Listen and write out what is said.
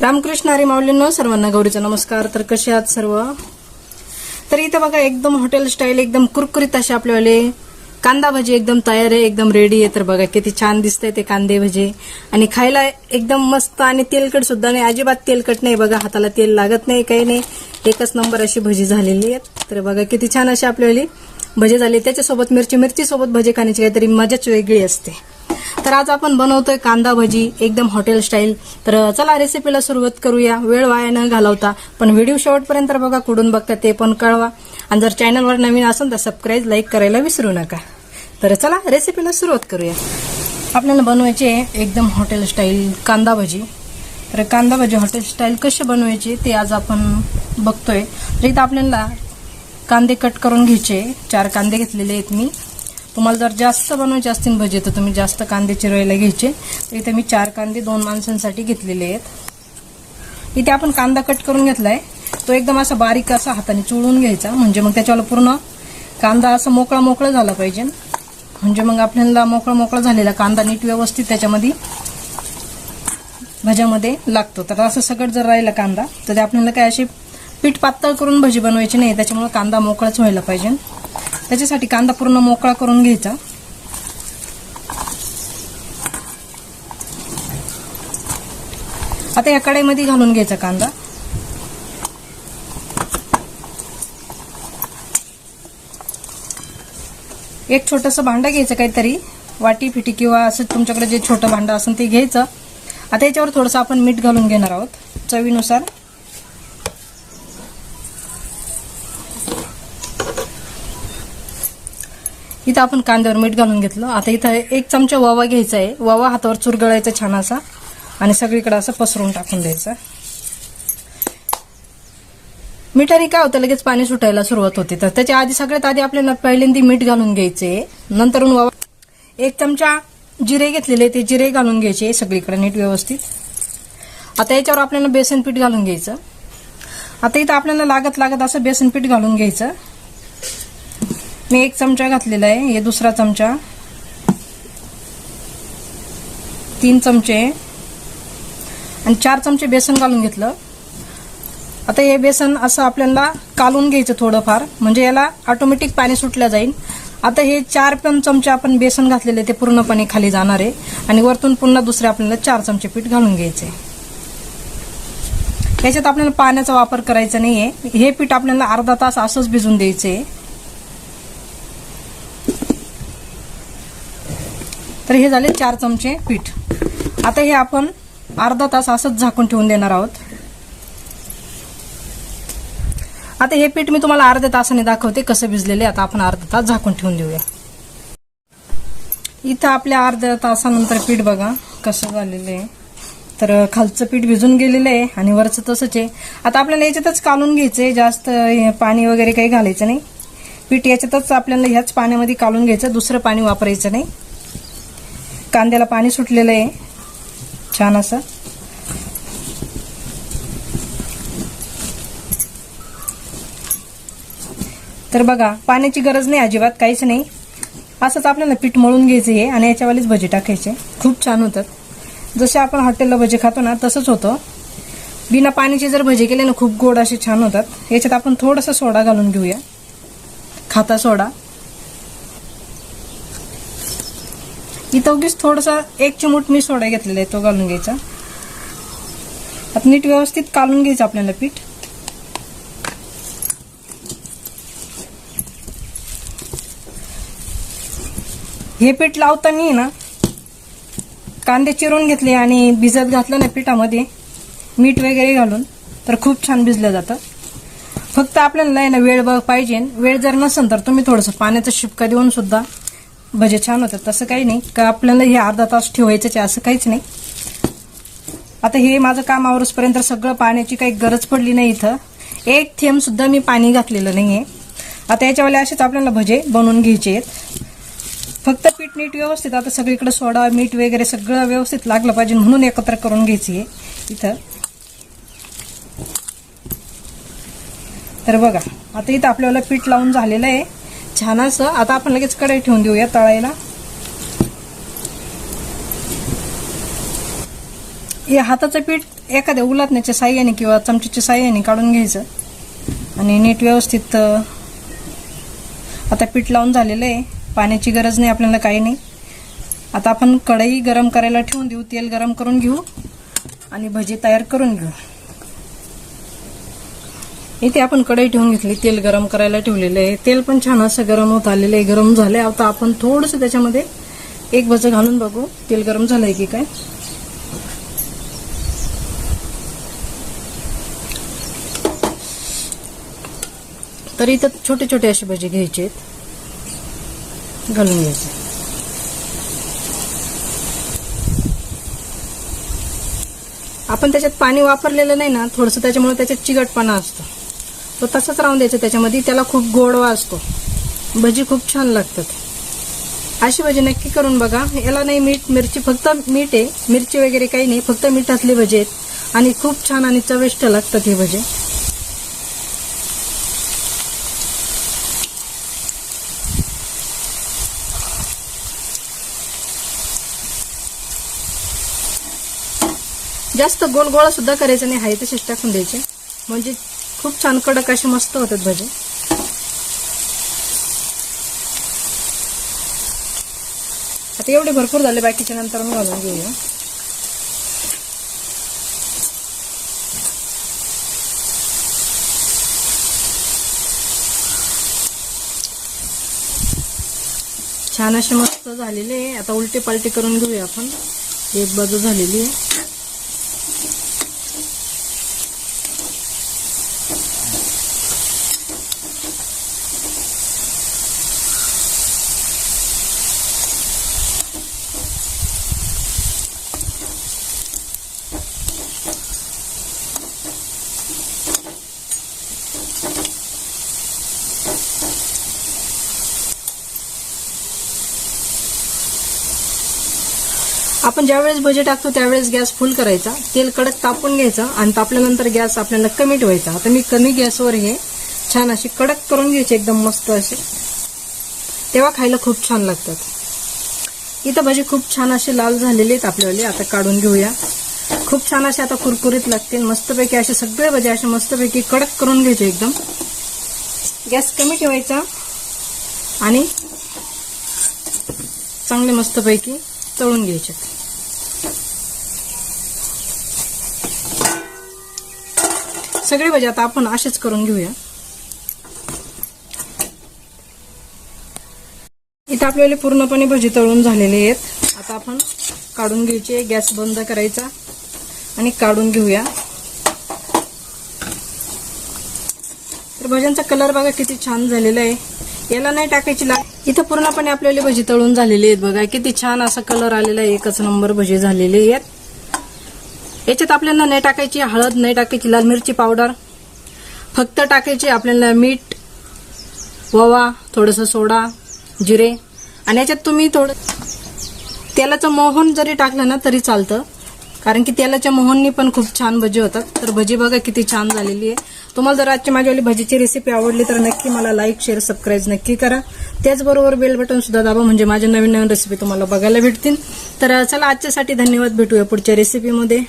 रामकृष्ण हरी माऊलींनो सर्वांना गौरीचा नमस्कार. तर कसे आहात सर्व? तर इथं बघा एकदम हॉटेल स्टाईल एकदम कुरकुरीत असे आपल्यावाले कांदा भजी एकदम तयार आहे एकदम रेडी आहे. तर बघा किती छान दिसतंय ते कांदे भजे. आणि खायला एकदम मस्त आणि तेलकट सुद्धा नाही अजिबात तेलकट नाही. बघा हाताला तेल लागत नाही काही नाही. एकच नंबर अशी भजी झालेली आहेत. तर बघा किती छान अशी आपल्यावाली भजी झाली. त्याच्यासोबत मिरची मिरची सोबत भजी खाण्याची काहीतरी मजाच वेगळी असते. तर आज आपण बनवतोय कांदा भजी एकदम हॉटेल स्टाईल तर चला रेसिपीला सुरुवात करूया. वेळ वाया न घालवता. पण व्हिडिओ शेवटपर्यंत बघा कुठून बघता ते पण कळवा. आणि जर चॅनलवर नवीन असेल तर सबस्क्राईब लाईक करायला विसरू नका. तर चला रेसिपीला सुरुवात करूया. आपल्याला बनवायचे आहे एकदम हॉटेल स्टाईल कांदा भजी. तर कांदा भजी हॉटेल स्टाईल कसे बनवायचे ते आज आपण बघतोय. तर इथं आपल्याला कांदे कट करून घ्यायचे. चार कांदे घेतलेले आहेत मी. तुम्हाला जर जास्त बनवायचे असतील भजे तर तुम्ही जास्त कांदे चिरवायला घ्यायचे. तर इथे मी चार कांदे दोन माणसांसाठी घेतलेले आहेत. इथे आपण कांदा कट करून घेतलाय. तो एकदम असा बारीक असा हाताने चोळून घ्यायचा. म्हणजे मग त्याच्यावर पूर्ण कांदा असा मोकळा मोकळा झाला पाहिजे. म्हणजे मग आपल्याला मोकळा मोकळा झालेला कांदा नीट व्यवस्थित त्याच्यामध्ये भज्यामध्ये लागतो. तर असं सगळं जर राहिला कांदा तर ते आपल्याला काय अशी पीठ पातळ करून भजी बनवायची नाही. त्याच्यामुळे कांदा मोकळाच व्हायला पाहिजे. त्याच्यासाठी कांदा पूर्ण मोकळा करून घ्यायचा. आता या कढईमध्ये घालून घ्यायचा कांदा. एक छोटंसं भांडं घ्यायचं काहीतरी वाटी फिटी किंवा असं तुमच्याकडे जे छोटं भांडं असेल ते घ्यायचं. आता याच्यावर थोडंसं आपण मीठ घालून घेणार आहोत चवीनुसार. इथं आपण कांद्यावर मीठ घालून घेतलं. आता इथं एक चमचा वावा घ्यायचा आहे. वावा हातावर चुरगळायचा छान असा. आणि सगळीकडे असं पसरून टाकून द्यायचं. मिठाने काय होतं? लगेच पाणी सुटायला सुरुवात होते. तर त्याच्या आधी सगळ्यात आधी आपल्याला पहिल्यांदा मीठ घालून घ्यायचे. नंतर वावा एक चमचा जिरे घेतलेले ते जिरे घालून घ्यायचे सगळीकडे नीट व्यवस्थित. आता याच्यावर आपल्याला बेसन पीठ घालून घ्यायचं. आता इथं आपल्याला लागत लागत असं बेसन पीठ घालून घ्यायचं. मी एक चमचा घातलेला आहे हे दुसरा चमचा. तीन चमचे. आणि चार चमचे बेसन घालून घेतलं. आता हे बेसन असं आपल्याला कालून घ्यायचं थोडंफार म्हणजे याला ऑटोमॅटिक पाणी सुटलं जाईल. आता हे चार पण चमचे आपण बेसन घातलेले ते पूर्णपणे खाली जाणार आहे. आणि वरतून पुन्हा दुसरे आपल्याला चार चमचे पीठ घालून घ्यायचे. याच्यात आपल्याला पाण्याचा वापर करायचा आहे हे पीठ आपल्याला अर्धा तास असंच भिजून द्यायचंय. तर हे झाले चार चमचे पीठ. आता हे आपण अर्धा तास असंच झाकून ठेवून देणार आहोत. आता हे पीठ मी तुम्हाला अर्ध्या तासाने दाखवते कसं भिजलेले. आता आपण अर्धा तास झाकून ठेवून देऊया. इथं आपल्या अर्ध्या तासानंतर पीठ बघा कसं झालेलं आहे. तर खालचं पीठ भिजून गेलेलं आहे आणि वरचं तसंच आहे. आता आपल्याला याच्यातच कालून घ्यायचंय. जास्त हे पाणी वगैरे काही घालायचं नाही. पीठ याच्यातच आपल्याला ह्याच पाण्यामध्ये कालून घ्यायचं. दुसरं पाणी वापरायचं नाही. कांद्याला पाणी सुटलेलं आहे. छान असं. तर बघा पाण्याची गरज नाही अजिबात काहीच नाही. असंच आपल्याला पीठ मळून घ्यायचं आहे आणि याच्यावालीच भजे टाकायचे. खूप छान होतात. जसे आपण हॉटेलला भजे खातो ना तसंच होतं. बिना पाण्याचे जर भजे केले ना खूप गोड असे छान होतात. याच्यात आपण थोडासा सोडा घालून घेऊया. खाता सोडा. इथं उगीच थोडासा एक चिमूट मी सोडा घेतलेला आहे तो घालून घ्यायचा. आता नीट व्यवस्थित कालून घ्यायचं आपल्याला पीठ. हे पीठ लावताना ना कांदे चिरून घेतले आणि भिजत घातलं ना पिठामध्ये मीठ वगैरे घालून तर खूप छान भिजलं जातं. फक्त आपल्याला आहे ना वेळ बघ पाहिजे. वेळ जर नसेल तर तुम्ही थोडंसं पाण्याचा शिपका देऊन सुद्धा भजे छान होतात तसं काही नाही. का आपल्याला हे अर्धा तास ठेवायचं असं काहीच नाही. आता हे माझं काम आवरसपर्यंत सगळं पाण्याची काही गरज पडली नाही इथं. एक थेंब सुद्धा मी पाणी घातलेलं नाहीये. आता याच्यावाले असेच आपल्याला भजे बनवून घ्यायचे आहेत. फक्त पीठ नीट व्यवस्थित आता सगळीकडे सोडा मीठ वगैरे सगळं व्यवस्थित लागलं पाहिजे म्हणून एकत्र करून घ्यायची आहे इथं. तर बघा आता इथं आपल्याला पीठ लावून झालेलं आहे. छान असं. आता आपण लगेच कढई ठेवून देऊया तळायला. हे हाताचं पीठ एखाद्या उलाटण्याच्या साह्याने किंवा चमच्याच्या साह्याने काढून घ्यायचं. आणि नीट व्यवस्थित आता पीठ लावून झालेलं आहे. पाण्याची गरज नाही आपल्याला काही नाही. आता आपण कढई गरम करायला ठेवून देऊ तेल गरम करून घेऊ. आणि भजी तयार करून घेऊ. इथे आपण कढई ठेवून घेतली तेल गरम करायला ठेवलेलं आहे. तेल पण छान असं गरम होत आलेलं आहे गरम झालंय. आता आपण थोडंसं त्याच्यामध्ये एक भज घालून बघू. तेल गरम झालंय की काय? तर इथं छोटे छोटे असे भजे घ्यायचे आहेत. घालून घ्यायचे. आपण त्याच्यात पाणी वापरलेलं नाही ना थोडंसं त्याच्यामुळे त्याच्यात चिकटपणा असतो. तो तसाच राहून द्यायचा त्याच्यामध्ये. त्याला खूप गोडवा असतो. भजी खूप छान लागतात. अशी भजी नक्की करून बघा. याला नाही मीठ मिरची फक्त मीठ आहे. मिरची वगैरे काही नाही. फक्त मिठातले भजी आहेत. आणि खूप छान आणि चविष्ट लागतात हे भजे. जास्त गोल गोळा सुद्धा करायचं नाही. हाय तसेच टाकून द्यायचे. म्हणजे खूप छान कडक असे मस्त होतात भजे. आता एवढे भरपूर झाले बाकीच्या नंतर मी घालून घेऊया. छान असे मस्त झालेले आहे. आता उलटे पालटे करून घेऊया आपण. एक बाजू झालेली आहे. आपण ज्यावेळेस भजे टाकतो त्यावेळेस गॅस फुल करायचा. तेल कडक तापून घ्यायचं आणि तापल्यानंतर गॅस आपल्याला कमी ठेवायचा. आता मी कमी गॅसवर हे छान अशी कडक करून घ्यायची एकदम मस्त असे तेव्हा खायला खूप छान लागतात. इथं भजे खूप छान असे लाल झालेले आहेत आपल्यावाले. आता काढून घेऊया. खूप छान असे आता कुरकुरीत लागतील मस्तपैकी असे सगळे भजे असे मस्तपैकी कडक करून घ्यायचे एकदम. गॅस कमी ठेवायचा आणि चांगले मस्तपैकी तळून घ्यायचे. सगळे भाजी आता आपण असेच करून घेऊया. इथं आपल्याला पूर्णपणे भजी तळून झालेले आहेत. आता आपण काढून घ्यायचे गॅस बंद करायचा आणि काढून घेऊया. तर भज्यांचा कलर बघा किती छान झालेला आहे. याला नाही टाकायची लाग इथं पूर्णपणे आपल्याला भजी तळून झालेली आहेत बघा. किती छान असा कलर आलेला आहे. एकच नंबर भजी झालेले आहेत. याच्यात आपल्याला नाही टाकायची हळद नाही टाकायची लाल मिरची पावडर. फक्त टाकायची आपल्याला मीठ ववा थोडंसं सोडा जिरे. आणि याच्यात तुम्ही थोडं तेलाचं मोहन जरी टाकलं ना तरी चालतं. कारण की तेलाच्या मोहननी पण खूप छान भजी होतात. तर भजी बघा किती छान झालेली आहे. तुम्हाला जर आजची माझ्यावाली भजीची रेसिपी आवडली तर नक्की मला लाईक शेअर सबस्क्राईब नक्की करा. त्याचबरोबर बेल बटन सुद्धा दाबा म्हणजे माझ्या नवीन नवीन रेसिपी तुम्हाला बघायला भेटतील. तर चला आजच्यासाठी धन्यवाद. भेटूया पुढच्या रेसिपीमध्ये